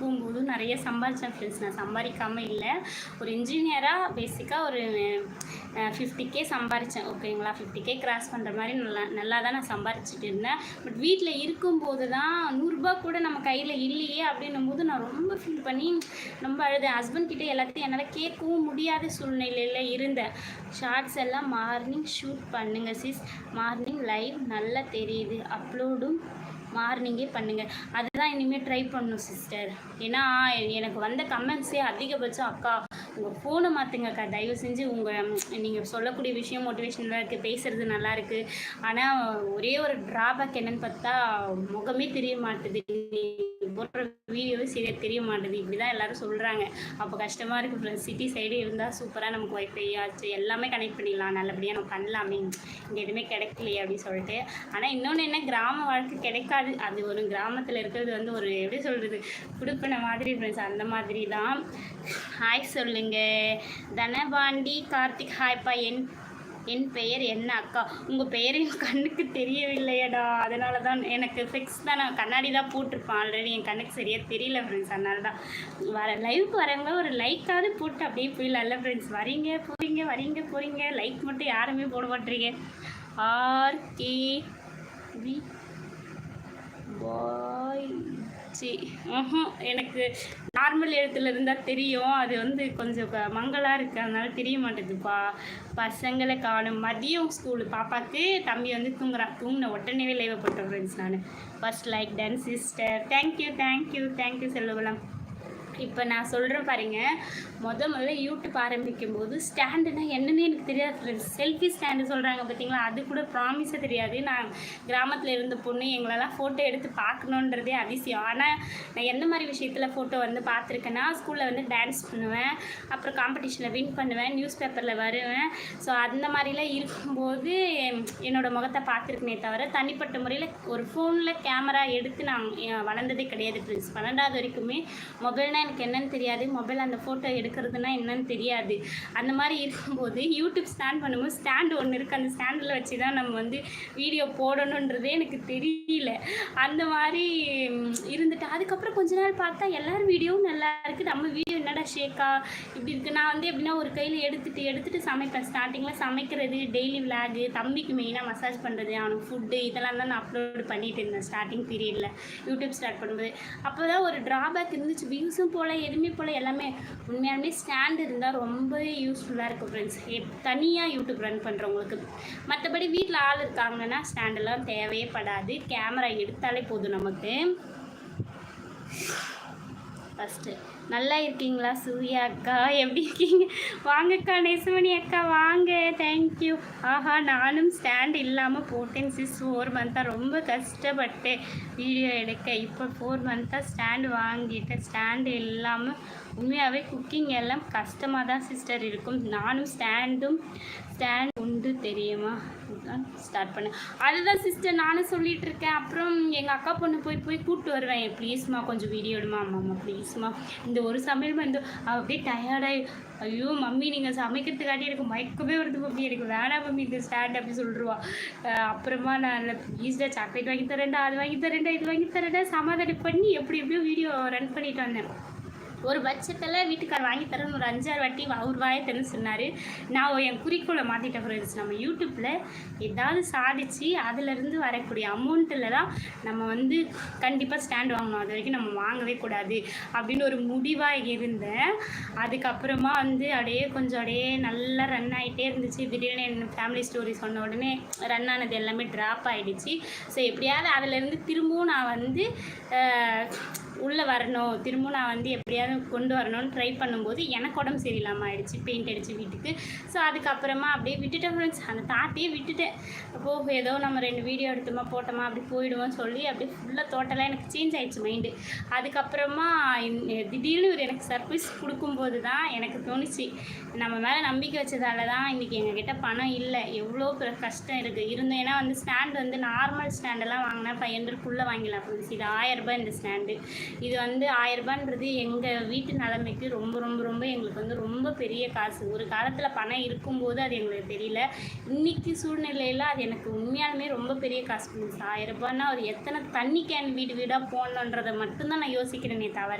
போகும்போது நிறைய சம்பாதிச்சேன் ஃப்ரெண்ட்ஸ் நான் சம்பாதிக்காமல் இல்லை. ஒரு இன்ஜினியராக பேசிக்காக ஒரு ஃபிஃப்டி கே சம்பாரித்தேன் ஓகேங்களா? ஃபிஃப்டி கே கிராஸ் பண்ணுற மாதிரி நல்லா நல்லா தான் நான் சம்பாரிச்சிட்டு இருந்தேன். பட் வீட்டில் இருக்கும்போது தான் நூறுரூபா கூட நம்ம கையில் இல்லையே அப்படின்னும் போது நான் ரொம்ப ஃபீல் பண்ணி ரொம்ப அழுதேன். ஹஸ்பண்ட் கிட்டே எல்லாத்தையும் என்னால் கேட்கவும் முடியாத சூழ்நிலையில் இருந்தேன். ஷார்ட்ஸ் எல்லாம் மார்னிங் ஷூட் பண்ணுங்க சிஸ் மார்னிங் லைவ் நல்லா தெரியுது. அப்லோடும் மார்னிங்கே பண்ணுங்கள் அதுதான் இனிமேல் ட்ரை பண்ணணும் சிஸ்டர் ஏன்னா எனக்கு வந்த கமெண்ட்ஸே அதிகபட்சம் அக்கா உங்கள் ஃபோனை மாற்றுங்க அக்கா தயவு செஞ்சு உங்கள் நீங்கள் சொல்லக்கூடிய விஷயம் மோட்டிவேஷனலாக இருக்குது பேசுகிறது நல்லா இருக்குது ஆனால் ஒரே ஒரு ட்ராபேக் என்னென்னு பார்த்தா முகமே தெரிய மாட்டுது. போடுற வீடியோவே சரியாக தெரிய மாட்டுது இப்படி தான் எல்லாரும் சொல்கிறாங்க அப்போ கஷ்டமாக இருக்குது ஃப்ரெண்ட்ஸ் சிட்டி சைடு இருந்தால் சூப்பராக நமக்கு ஒய்ஃபை ஆச்சு. எல்லாமே கனெக்ட் பண்ணிடலாம். நல்லபடியாக நம்ம பண்ணலாமே. இங்கே எதுவுமே கிடைக்கலையே அப்படின்னு சொல்லிட்டு. ஆனால் இன்னொன்று என்ன? கிராம வாழ்க்கை கிடைக்காது. அது ஒரு கிராமத்தில் இருக்கிறது வந்து ஒரு எப்படி சொல்கிறது குடுப்பின மாதிரி ஃப்ரெண்ட்ஸ் அந்த மாதிரி தான் ஹாய் சொல்லுங்கள் தனபாண்டி கார்த்திக் ஹாய்ப்பா என் என் பெயர் என்ன அக்கா? உங்கள் பெயர் என் கண்ணுக்கு தெரியவில்லையடா. அதனால தான் எனக்கு ஃபிக்ஸ் தான். நான் கண்ணாடி தான் போட்டிருப்பேன் ஆல்ரெடி என் கண்ணுக்கு சரியாக தெரியல ஃப்ரெண்ட்ஸ் அதனால தான் வர லைவுக்கு வரவங்க ஒரு லைக்காவது போட்டு அப்படியே போயிடலாம்ல ஃப்ரெண்ட்ஸ் வரீங்க போகிறீங்க வரீங்க போகிறீங்க லைக் மட்டும் யாருமே போட மாட்டீங்க ஆர் கே வி பாய் சி. எனக்கு நார்மல் எழுத்துல இருந்தால் தெரியும். அது வந்து கொஞ்சம் மங்களாக மங்கலா இருக்கு. அதனால தெரிய மாட்டேங்குதுப்பா. பசங்களை காணும். மதியம் ஸ்கூலு பாப்பாக்கு தம்பி வந்து தூங்குறான் தூங்கின உடனே லைவ் போட்டேன் நான். First like done sister thank you thank you thank you Selvakulam இப்போ நான் சொல்கிறேன் பாருங்க. முத முதல்ல யூடியூப் ஆரம்பிக்கும் போது ஸ்டாண்டுனா என்னன்னு எனக்கு தெரியாது ஃப்ரெண்ட்ஸ் செல்ஃபி ஸ்டாண்டு சொல்கிறாங்க பார்த்தீங்களா? அது கூட ப்ராமிஸே தெரியாது. நான் கிராமத்தில் இருந்த பொண்ணு எங்களெல்லாம் ஃபோட்டோ எடுத்து பார்க்கணுன்றதே அதிசயம். ஆனால் நான் எந்த மாதிரி விஷயத்தில் ஃபோட்டோ வந்து பார்த்துருக்கேன்னா ஸ்கூலில் வந்து டான்ஸ் பண்ணுவேன். அப்புறம் காம்படிஷனில் வின் பண்ணுவேன். நியூஸ் பேப்பரில் வருவேன். ஸோ அந்த மாதிரிலாம் இருக்கும்போது என்னோடய முகத்தை பார்த்துருக்கனே தவிர தனிப்பட்ட முறையில் ஒரு ஃபோனில் கேமரா எடுத்து நான் வளர்ந்ததே கிடையாது ஃப்ரெண்ட்ஸ் பன்னெண்டாவது வரைக்குமே மொபைல்னால் எனக்கு என்னன்னு தெரியாது. மொபைல் அந்த ஃபோட்டோ எடுக்கிறதுனா என்னன்னு தெரியாது. அந்த மாதிரி இருக்கும்போது யூடியூப் ஸ்டாண்ட் பண்ணும்போது ஸ்டாண்டு ஒன்று இருக்குது அந்த ஸ்டாண்டில் வச்சு தான் நம்ம வந்து வீடியோ போடணுன்றதே எனக்கு தெரியல. அந்த மாதிரி இருந்துட்டு அதுக்கப்புறம் கொஞ்ச நாள் பார்த்தா எல்லார் வீடியோவும் நல்லா இருக்குது நம்ம வீடியோ என்னடா ஷேக்கா இப்படி இருக்குது நான் வந்து எப்படின்னா ஒரு கையில் எடுத்துட்டு எடுத்துகிட்டு சமைப்பேன். ஸ்டார்டிங்கில் சமைக்கிறது டெய்லி விளாகு தம்பிக்கு மெயினாக மசாஜ் பண்ணுறது அவனுக்கு ஃபுட்டு இதெல்லாம் தான் நான் அப்லோட் பண்ணிகிட்டு இருந்தேன் ஸ்டார்டிங் பீரியடில் யூடியூப் ஸ்டார்ட் பண்ணும்போது. அப்போ தான் ஒரு ட்ராபேக் இருந்துச்சு. வியூஸும் போல் எதுவுமே போல் எல்லாமே உண்மையாலுமே ஸ்டாண்ட் இருந்தால் ரொம்ப யூஸ்ஃபுல்லாக இருக்கும் ஃப்ரெண்ட்ஸ் தனியாக யூடியூப் ரன் பண்ணுறவங்களுக்கு மற்றபடி வீட்டில் ஆள் இருக்காங்கன்னா ஸ்டாண்டெல்லாம் தேவையே படாது. கேமரா எடுத்தாலே போதும் நமக்கு. ஃபஸ்ட்டு நல்லா இருக்கீங்களா சூர்யா அக்கா? எப்படி இருக்கீங்க? வாங்கக்கா நெசுமணி அக்கா வாங்க. தேங்க்யூ ஆஹா நானும் ஸ்டாண்ட் இல்லாமல் போட்டேன் சிஸ் ஃபோர் மந்த்தாக ரொம்ப கஷ்டப்பட்டேன். வீடியோ எடுக்க. இப்போ ஃபோர் மந்த்தாக ஸ்டாண்டு வாங்கிட்டேன். ஸ்டாண்டு இல்லாமல் உண்மையாகவே குக்கிங் எல்லாம் கஷ்டமாக தான் சிஸ்டர் இருக்கும். நானும் ஸ்டாண்டும் ஸ்டாண்ட் உண்டு தெரியுமா? ஸ்டார்ட் பண்ணேன். அதுதான் சிஸ்டர் நானும் சொல்லிட்டு இருக்கேன். அப்புறம் எங்கள் அக்கா பொண்ணு போய் போய் கூப்பிட்டு வருவேன். ப்ளீஸ்மா கொஞ்சம் வீடியோ எடுமா அம்மா ப்ளீஸ்மா இந்த ஒரு சமையல் வந்து அப்படியே டயர்டாகி ஐயோ மம்மி நீங்கள் சமைக்கிறதுக்காட்டி எனக்கு மயக்கமே வருது மம்மி. எனக்கு வேணாம் மம்மி இந்த ஸ்டாண்ட் அப்படி சொல்லிடுவா அப்புறமா நான் ப்ளீஸ்டா சாக்லேட் வாங்கி தரேன்டா அது வாங்கி தரேன்டா இது வாங்கி தரேன்டா. சமாதானம் பண்ணி எப்படி எப்படியோ வீடியோ ரன் பண்ணிட்டு வந்தேன். ஒரு பட்சத்தில் வீட்டுக்கார் வாங்கி தரேன்னு ஒரு அஞ்சாறு வாட்டி அவர் வாயத்தன்னு சொன்னார். நான் என் குறிக்கோளை மாற்றிட்டேன் ஃப்ரெண்ட்ஸ் நம்ம யூடியூப்பில் ஏதாவது சாதிச்சு அதிலிருந்து வரக்கூடிய அமௌண்ட்டில் தான் நம்ம வந்து கண்டிப்பாக ஸ்டாண்ட் வாங்கணும். அது வரைக்கும் நம்ம வாங்கவே கூடாது அப்படின்னு ஒரு முடிவாக இருந்தேன். அதுக்கப்புறமா வந்து அப்படியே கொஞ்சம் அப்படியே நல்லா ரன் ஆகிட்டே இருந்துச்சு. திடீர்னு என் ஃபேமிலி ஸ்டோரி சொன்ன உடனே ரன் ஆனது எல்லாமே ட்ராப் ஆகிடுச்சு ஸோ எப்படியாவது அதிலேருந்து திரும்பவும் நான் வந்து உள்ளே வரணும். திரும்பவும் நான் வந்து எப்படியாவது கொண்டு வரணும்னு ட்ரை பண்ணும்போது எனக்கு உடம்பு சரியில்லாமல் ஆயிடுச்சு பெயிண்ட் அடித்து வீட்டுக்கு. ஸோ அதுக்கப்புறமா அப்படியே விட்டுட்டேன் ஃப்ரெண்ட்ஸ் அந்த தாட்டியே விட்டுட்டேன். அப்போது ஏதோ நம்ம ரெண்டு வீடியோ எடுத்தோமா போட்டோமா அப்படி போயிடுவோம் சொல்லி அப்படியே ஃபுல்லாக டோட்டலாக எனக்கு சேஞ்ச் ஆயிடுச்சு மைண்டு அதுக்கப்புறமா திடீர்னு இவர் எனக்கு சர்ப்ரைஸ் கொடுக்கும்போது தான் எனக்கு தோணுச்சு. நம்ம மேலே நம்பிக்கை வச்சதால தான் இன்றைக்கி எங்ககிட்ட பணம் இல்லை. எவ்வளோ கஷ்டம் இருக்குது இருந்தோம் ஏன்னா வந்து ஸ்டாண்ட் வந்து நார்மல் ஸ்டாண்டெல்லாம் வாங்கினா ஃபைவ் ஹண்ட்ரட்குள்ளே வாங்கிடலாம். ஃப்ரெண்ட்ஸ் இது ஆயிரரூபா இந்த ஸ்டாண்டு இது வந்து ஆயிரரூபான்றது எங்கள் வீட்டு நிலைமைக்கு ரொம்ப ரொம்ப ரொம்ப எங்களுக்கு வந்து ரொம்ப பெரிய காசு. ஒரு காலத்தில் பணம் இருக்கும்போது அது எங்களுக்கு தெரியல. இன்னைக்கு சூழ்நிலையில் அது எனக்கு உண்மையாலுமே ரொம்ப பெரிய காசு. ஃப்ரெண்ட்ஸ் ஆயிரரூபான்னா ஒரு எத்தனை தண்ணி கேன் வீடு வீடாக போடணுன்றதை மட்டும்தான் நான் யோசிக்கிறேனே தவிர